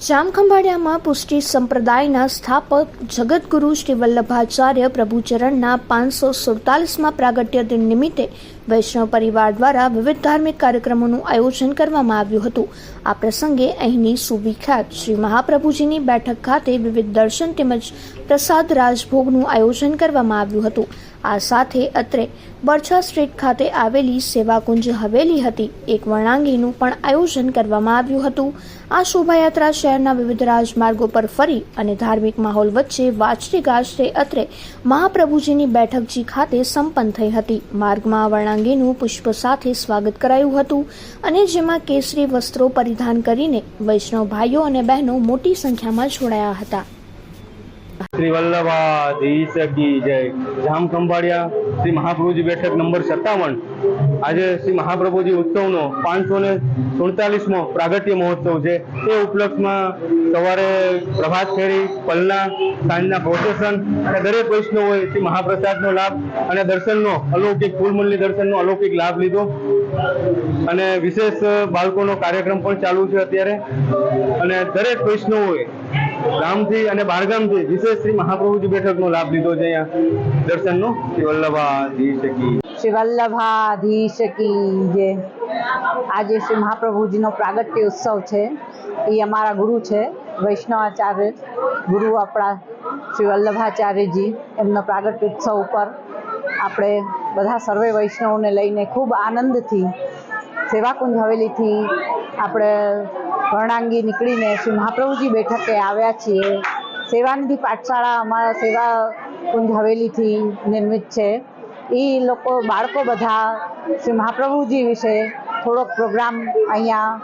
જામખંભાળિયામાં પુષ્ટિ સંપ્રદાયના સ્થાપક જગતગુરુ શ્રી વલ્લભાચાર્ય પ્રભુચરણના પાંચસો સુડતાલીસમાં પ્રાગટ્ય દિન નિમિત્તે વૈષ્ણવ પરિવાર દ્વારા વિવિધ ધાર્મિક કાર્યક્રમોનું આયોજન કરવામાં આવ્યું હતું. આ પ્રસંગે અહીંની સુવિખ્યાત શ્રી મહાપ્રભુજીની બેઠક ખાતે વિવિધ દર્શન તેમજ પ્રસાદ રાજભોગનું આયોજન કરવામાં આવ્યું હતું. આ સાથે અત્રે બરછા સ્ટ્રીટ ખાતે આવેલી સેવાકુંજ હવેલી હતી. એક વર્ણાંગીનું પણ આયોજન કરવામાં આવ્યું હતું. આ શોભાયાત્રા શહેરના વિવિધ રાજમાર્ગો પર ફરી અને ધાર્મિક માહોલ વચ્ચે વાછરી ગાજરે અત્રે મહાપ્રભુજીની બેઠકજી ખાતે સંપન્ન થઈ હતી. માર્ગમાં વર્ણાંગીનું પુષ્પ સાથે સ્વાગત કરાયું હતું અને જેમાં કેસરી વસ્ત્રો પરિધાન કરીને વૈષ્ણવ ભાઈઓ અને બહેનો મોટી સંખ્યામાં જોડાયા હતા. શ્રી વલ્લભાધીશ જય. જામ ખંભાળિયા. શ્રી મહાપ્રભુજી બેઠક નંબર સત્તાવન. આજે શ્રી મહાપ્રભુજી ઉત્સવનો પાંચસો ને સુડતાલીસમો પ્રાગટ્ય મહોત્સવ છે. તે ઉપલક્ષમાં સવારે પ્રભાત ફેરી, પલના, સાંજના પ્રોસેસન દરેક વૈષ્ણવોએ શ્રી મહાપ્રસાદનો લાભ અને દર્શનનો અલૌકિક, ફૂલમૂલની દર્શનનો અલૌકિક લાભ લીધો. અને વિશેષ બાળકોનો કાર્યક્રમ પણ ચાલુ છે અત્યારે. અને દરેક વૈષ્ણવોએ ગામથી અને બહારગામથી વિશેષ શ્રી મહાપ્રભુજી બેઠકનો લાભ લીધો છે અહીંયા. દર્શનનો શ્રી વલ્લભાધીશ કી શ્રી વલ્લભાધીશ કી જે આજે શ્રી મહાપ્રભુજીનો પ્રાગટ્ય ઉત્સવ છે, એ અમારા ગુરુ છે, વૈષ્ણવાચાર્ય, ગુરુ આપણા શ્રી વલ્લભાચાર્યજી, એમનો પ્રાગટ્ય ઉત્સવ ઉપર આપણે બધા સર્વે વૈષ્ણવોને લઈને ખૂબ આનંદથી, સેવાકુંજ હવેલીથી આપણે વર્ણાંગી નીકળીને શ્રી મહાપ્રભુજી બેઠકે આવ્યા છીએ. સેવાનિધિ પાઠશાળા અમારા સેવા કુંજ હવેલીથી નિર્મિત છે. એ લોકો, બાળકો બધા શ્રી મહાપ્રભુજી વિશે થોડોક પ્રોગ્રામ અહીંયા,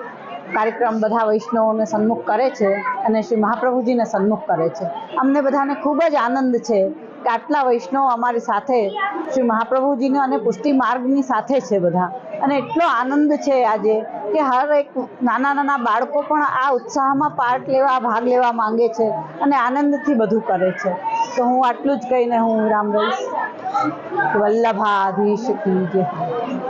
કાર્યક્રમ બધા વૈષ્ણવોને સન્મુખ કરે છે અને શ્રી મહાપ્રભુજીને સન્મુખ કરે છે. અમને બધાને ખૂબ જ આનંદ છે આટલા વૈષ્ણવ અમારી સાથે શ્રી મહાપ્રભુજીનો અને પુષ્ટિ માર્ગની સાથે છે બધા. અને એટલો આનંદ છે આજે કે હર એક નાના નાના બાળકો પણ આ ઉત્સાહમાં પાર્ટ લેવા, ભાગ લેવા માંગે છે અને આનંદથી બધું કરે છે. તો હું આટલું જ કહીને હું રામ રહીશ વલ્લભાધીશ કી